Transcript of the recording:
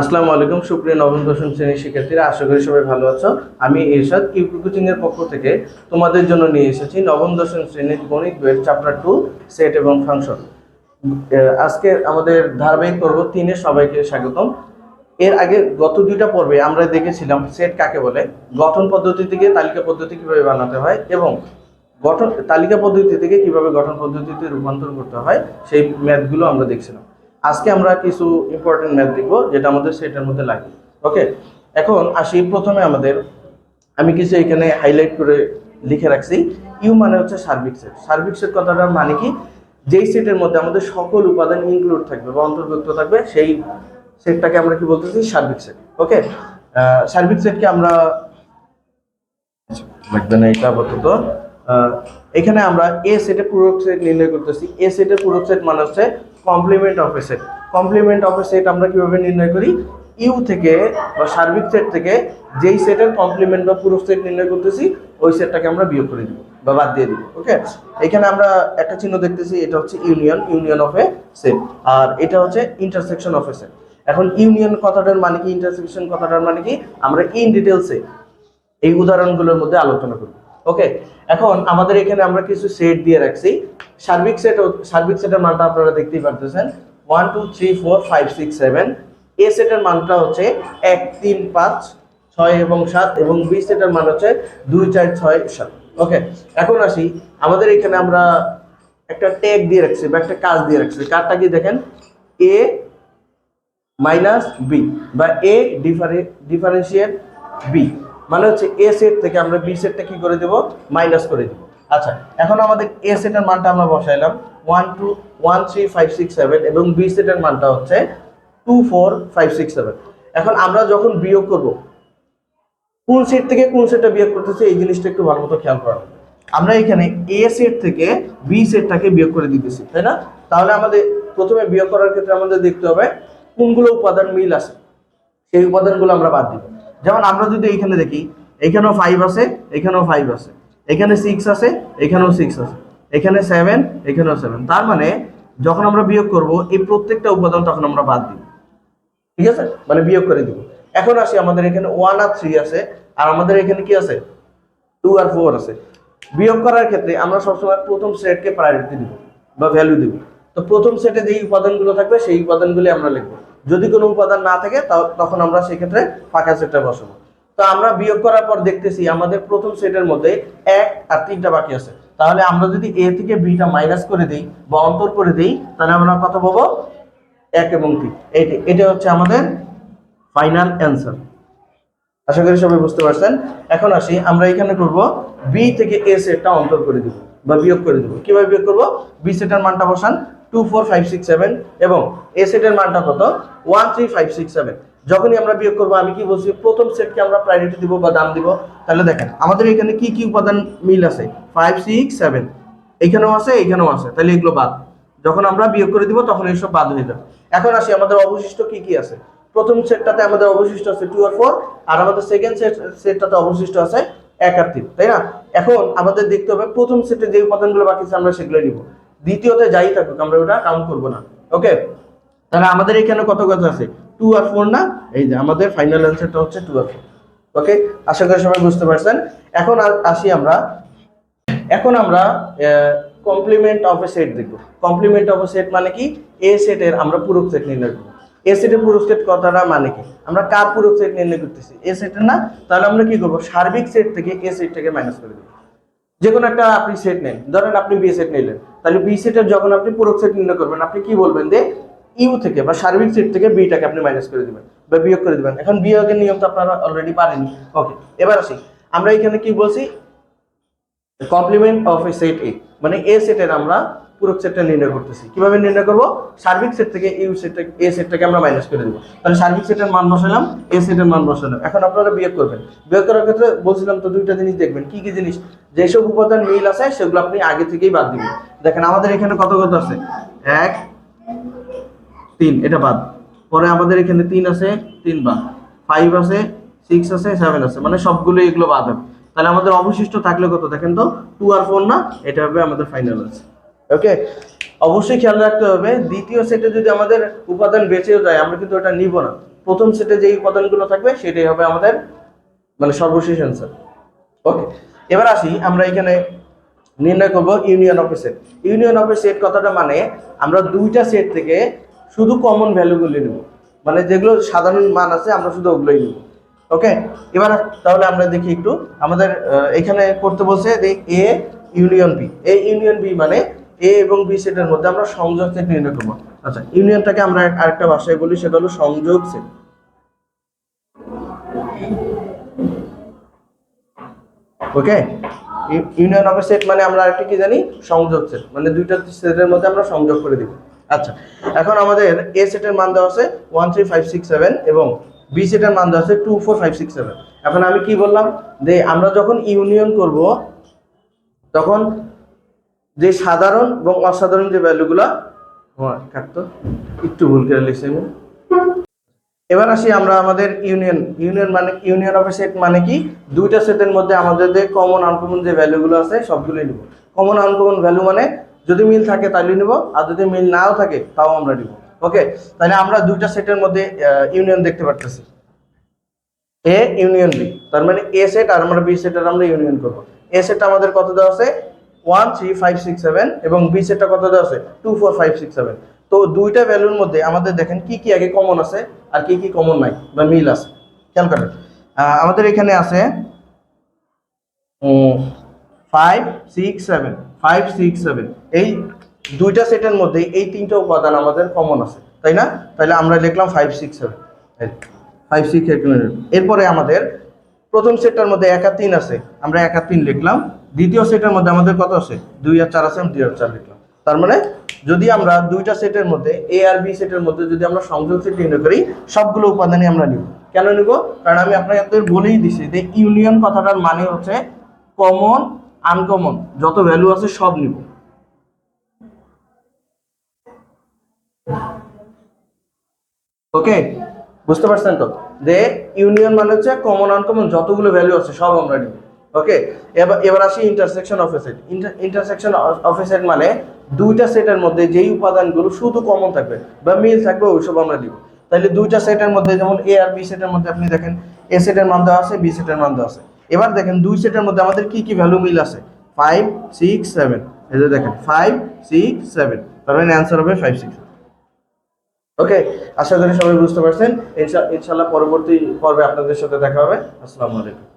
আসসালামু আলাইকুম, সুপ্রিয় নবম, দশম শ্রেণির শিক্ষার্থীরা, আশা করি সবাই ভালো আছো। আমি এরশাদ ইউপি কোচিং এর পক্ষ থেকে তোমাদের জন্য নিয়ে এসেছি নবম, দশম শ্রেণির গণিত বইয়ের চ্যাপ্টার টু সেট এবং ফাংশন আজকে আমাদের ধারাবাহিক পর্ব তিনে সবাইকে স্বাগতম। এর আগে গত দুইটা পর্বে আমরা দেখেছিলাম সেট কাকে বলে, গঠন পদ্ধতি থেকে তালিকা পদ্ধতি কীভাবে বানাতে হয় এবং গঠন, তালিকা পদ্ধতি থেকে কীভাবে গঠন পদ্ধতিতে রূপান্তর করতে হয়, সেই ম্যাথগুলো আমরা দেখছিলাম। আজকে আমরা কিছু ইম্পর্টেন্ট ম্যাথ দেখব, যেটা আমাদের সেটের মধ্যে লাগে। ওকে এখন আসি প্রথমে আমাদের। আমি কিছু এখানে হাইলাইট করে লিখে রাখছি। ইউ মানে হচ্ছে সার্বিক সেট সার্বিক সেট কথাটার মানে কি? যেই সেটের মধ্যে আমাদের সকল উপাদান ইনক্লুড থাকবে বা অন্তর্ভুক্ত থাকবে, সেই সেটটাকে আমরা কি বলতেছি? সার্বিক সেট ওকে সার্বিক সেটকে আমরা লাগবে না এটা আপাতত। এখানে আমরা এ সেটের পূরক সেট নির্ণয় করতেছি। এ সেটের পূরক সেট মানে হচ্ছে complement of A set complement of A set আমরা কীভাবে নির্ণয় করি? ইউ থেকে বা সার্বিক সেট থেকে যেই সেটের কমপ্লিমেন্ট বা পুরো সেট নির্ণয় করতেছি, ওই সেটটাকে আমরা বিয়োগ করে দিব বা বাদ দিয়ে দিব ওকে এখানে আমরা একটা চিহ্ন দেখতেছি, এটা হচ্ছে union union of A set আর এটা হচ্ছে ইন্টারসেকশন অফ এ সেট এখন ইউনিয়ন কথাটার মানে কি ইন্টারসেকশন কথাটার মানে কি? আমরা ইন ডিটেলসে এই উদাহরণগুলোর মধ্যে আলোচনা করব ওকে এখন আমাদের এখানে আমরা কিছু সেট দিয়ে রাখছি। সার্বিক সেট সার্বিক সেটের মানটা আপনারা দেখতেই পারতেছেন। One two three four five six seven A সেটের মানটা হচ্ছে এক, তিন, পাঁচ, ছয় এবং সাত এবং বি সেটের মান হচ্ছে দুই, চার, ছয়, সাত। ওকে এখন আসি। আমাদের এখানে আমরা একটা ট্যাগ দিয়ে রাখছি বা একটা কাজ দিয়ে রাখছি। কাজটা কি দেখেন? এ মাইনাস বি বা এ ডিফারে ডিফারেন্সিয়েট বি মানে হচ্ছে এ সেট থেকে আমরা বি সেটটা কি করে দেব? মাইনাস করে দিব। আচ্ছা এখন আমাদের এ সেটের মানটা আমরা বসাইলাম। One two one three five six seven এবং বি সেটের মানটা হচ্ছে two four five six seven এখন আমরা যখন বিয়োগ করব, কোন সেট থেকে কোন সেটটা বিয়োগ করতেছে, এই জিনিসটা একটু ভালো মতো খেয়াল করা আমরা এখানে এ সেট থেকে বি সেটটাকে বিয়োগ করে দিতেছি, তাই না? তাহলে আমাদের প্রথমে বিয়োগ করার ক্ষেত্রে আমাদের দেখতে হবে কোনগুলো উপাদান মিল আছে। সেই উপাদানগুলো আমরা বাদ দিব। যেমন আমরা যদি এইখানে দেখি, এখানেও ফাইভ আছে, এখানেও ফাইভ আছে। এখানে সিক্স আছে, এখানেও সিক্স আছে। এখানে সেভেন এখানেও সেভেন তার মানে যখন আমরা বিয়োগ করব, এই প্রত্যেকটা উপাদান তখন আমরা বাদ দিব। ঠিক আছে? মানে বিয়োগ করে দিব। এখন আসি আমাদের এখানে ওয়ান আর থ্রি আছে, আর আমাদের এখানে কি আছে? টু আর ফোর আছে। বিয়োগ করার ক্ষেত্রে আমরা সবসময় প্রথম সেটকে প্রায়োরিটি দিব বা ভ্যালু দিব। তো প্রথম সেটে যেই উপাদানগুলো থাকবে, সেই উপাদানগুলি আমরা লিখব। যদি কোনো উপাদান না থাকে তখন আমরা সেক্ষেত্রে ফাঁকা সেটটা বসাবো। তো আমরা বিয়োগ করার পর দেখতেছি আমাদের প্রথম সেটের মধ্যে এক আর তিনটা বাকি আছে। তাহলে আমরা যদি এ থেকে বিটা মাইনাস করে দিই বা অন্তর করে দিই, তাহলে আমরা কত পাবো? এক এবং তিন। এইটা, এটা হচ্ছে আমাদের ফাইনাল অ্যান্সার। আশা করি সবাই বুঝতে পারছেন। এখন আসি, আমরা এখানে করব বি থেকে এ সেটটা অন্তর করে দিব বা বিয়োগ করে দিব। কীভাবে বিয়োগ করব? বি সেটের মানটা বসান। Two four five six seven এবং এ সেটের মানটা কত? One three five six seven যখনই আমরা বিয়োগ করব, আমি কি বলছি, প্রথম সেটকে আমরা প্রায়োরিটি দিব বা দাম দিব? তাহলে দেখেন, আমাদের এখানে কি কি উপাদান মিল আছে? ফাইভ সিক্স সেভেন এখানেও আছে এখানেও আছে। তাহলে এগুলো বাদ। যখন আমরা বিয়োগ করে দিব, তখন এইসব বাদ হয়ে যাবে। এখন আসি, আমাদের অবশিষ্ট কি কি আছে? প্রথম সেটটাতে আমাদের অবশিষ্ট আছে টু আর ফোর আর আমাদের সেকেন্ড সেট সেটটাতে অবশিষ্ট আছে এক আর তিন, তাই না? এখন আমাদের দেখতে হবে, প্রথম সেটে যে উপাদানগুলো বাকি আমরা সেগুলো নিব। দ্বিতীয়তে যাই থাকুক, আমরা ওটা কাউন্ট করব না। ওকে তাহলে আমাদের এখানে কত কথা আছে? টু আর ফোর না? এই যে আমাদের ফাইনাল অ্যান্সারটা হচ্ছে টু আর ফোর ওকে আশা করি সবাই বুঝতে পারছেন। এখন আসি আমরা। এখন আমরা কমপ্লিমেন্ট অফ এ সেট দেখব। কমপ্লিমেন্ট অফ এ সেট মানে কি? এ সেটের আমরা পূরক সেট নির্ণয় করব। এ সেটের পূরক সেট কথাটা মানে কি? আমরা কার পূরক সেট নির্ণয় করতেছি? এ সেটের না? তাহলে আমরা কি করব? সার্বিক সেট থেকে এ সেটটাকে মাইনাস করে দেবো। যে কোনো একটা আপনি সেট নেন। ধরেন আপনি বি সেট নিলেন। তাহলে বি সেটের যখন আপনি পূরক সেট নির্ণয় করবেন, আপনি কি বলবেন যে ইউ থেকে বা সার্বিক সেট থেকে বিটাকে আপনি মাইনাস করে দিবেন বা বিয়োগ করে দিবেন। এখন বিয়োগের নিয়ম তো আপনারা অলরেডি পারেনি। ওকে এবার আসি। আমরা এখানে কি বলছি? Complement of A set A মানে এ সেটের আমরা পূরক সেটটা নির্ণয় করতেছি। কীভাবে নির্ণয় করব? সার্বিক সেট থেকে ইউ সেটটা এ সেটটাকে আমরা মাইনাস করে দেবো তাহলে সার্বিক সেটের মান বসালাম এ সেটের মান বসালাম। এখন আপনারা বিয়োগ করবেন। বিয়োগ করার ক্ষেত্রে বলছিলাম তো দুইটা জিনিস দেখবেন। কি কি জিনিস? যেসব উপাদান মিল আছে, সেগুলো আপনি আগে থেকেই বাদ দিবেন। দেখেন, আমাদের এখানে কত কত আছে? এক, তিন, এটা বাদ। পরে আমাদের এখানে তিন আছে, তিন বাদ। ফাইভ আছে সিক্স আছে সেভেন আছে। মানে সবগুলো এগুলো বাদ হবে। তাহলে আমাদের অবশিষ্ট থাকলে কত? দেখেন তো টু আর ফোর না, এটা হবে আমাদের ফাইনাল আছে ওকে অবশ্যই খেয়াল রাখতে হবে। দ্বিতীয় সেটে যদি আমাদের উপাদান বেঁচেও যায়, আমরা কিন্তু ওটা নিব না। প্রথম সেটে যেই উপাদানগুলো থাকবে, সেটাই হবে আমাদের মানে সর্বশেষ অ্যান্সার ওকে এবার আসি, আমরা এখানে নির্ণয় করব union of set union of set কথাটা মানে আমরা দুইটা সেট থেকে শুধু কমন ভ্যালুগুলি নেব। মানে যেগুলো সাধারণ মান আছে, আমরা শুধু ওগুলোই নেব। ওকে এবার তাহলে আমরা দেখি একটু, আমাদের এখানে করতে বলছে যে A union B A union B মানে এ এবং বি সেটের মধ্যে আমরা সংযোগ সেট নির্ণয় করব। আচ্ছা ইউনিয়নটাকে আমরা আরেকটা ভাষায় বলি, সেটা হলো সংযোগ set okay union of set মানে আমরা আরেকটা কি জানি? সংযোগ সেট মানে দুইটা সেটের মধ্যে আমরা সংযোগ করে দিব। আচ্ছা এখন আমাদের এ সেটের মান দেওয়া আছে one three five six seven এবং বি সেটের মান দেওয়া আছে two four five six seven এখন আমি কি বললাম? যে আমরা যখন ইউনিয়ন করব, তখন যে সাধারণ এবং অসাধারণ যে ভ্যালুগুলো কাটতো। একটু ভুল করে লিখছি আমি। এবার আসি আমরা আমাদের ইউনিয়ন ইউনিয়ন মানে ইউনিয়ন অফ সেট মানে কি? দুইটা সেটের মধ্যে আমাদের যে কমন আনকমন যে ভ্যালুগুলো আছে, সবগুলোই নিব। কমন আনকমন ভ্যালু মানে যদি মিল থাকে তাহলে নিব, আর যদি মিল নাও থাকে তাও আমরা নিব। ওকে? তাহলে আমরা দুইটা সেটের মধ্যে ইউনিয়ন দেখতে পারতেছি। এ ইউনিয়ন বি তার মানে এ সেট আর আমরা বি সেটের আমরা ইউনিয়ন করব। এ সেটটা আমাদের কত দেওয়া আছে? One three five six seven এবং বি সেটটা কত আছে? Two four five six seven তো দুইটা ভ্যালুর মধ্যে আমাদের দেখেন কি কি আগে কমন আছে আর কি কি কমন নাই বা মিল আছে। খেয়াল করেন। আমাদের এখানে আছে five six seven five six seven এই দুইটা সেটের মধ্যে এই তিনটা উপাদান আমাদের কমন আছে, তাই না? তাহলে আমরা লিখলাম five six seven five six এরপরে আমাদের প্রথম সেটটার মধ্যে এক আর তিন আছে, আমরা এক আর তিন লিখলাম। দ্বিতীয় সেটের মধ্যে আমাদের কত আছে? দুই আর চার আছে, আমি দুই আর চার লিখলাম। তার মানে যদি আমরা দুইটা সেটের মধ্যে এ আর বি সেটের মধ্যে যদি আমরা সংযোগ সেট নির্ণয় করি, সবগুলো উপাদানই আমরা নিব। কেন নিব? কারণ আমি আপনাদের বলেই দিছি যে ইউনিয়ন কথাটার মানে হচ্ছে কমন আনকমন যত ভ্যালু আছে, সব নিব। ওকে বুঝতে পারছেন তো? যে ইউনিয়ন মানে হচ্ছে কমন আনকমন যতগুলো ভ্যালু আছে, সব আমরা নিব। ওকে এবার এবার আসি intersection of set intersection of set মানে দুইটা সেটের মধ্যে যেই উপাদানগুলো শুধু কমন থাকবে, বা মিল থাকবে ওইসব আমরা দিব। তাহলে দুইটা সেটের মধ্যে যেমন এ আর বি সেটের মধ্যে আপনি দেখেন এ সেটের মান দেওয়া আছে বি সেটের মান দেওয়া আছে। এবার দেখেন দুই সেটের মধ্যে আমাদের কি কি ভ্যালু মিল আছে? ফাইভ সিক্স সেভেন এই যে দেখেন ফাইভ সিক্স সেভেন তার মানে অ্যান্সার হবে ফাইভ সিক্স ওকে আশা করি সবাই বুঝতে পারছেন। ইনশা- ইনশাল্লাহ পরবর্তী পর্বে আপনাদের সাথে দেখা হবে। আসসালামু আলাইকুম।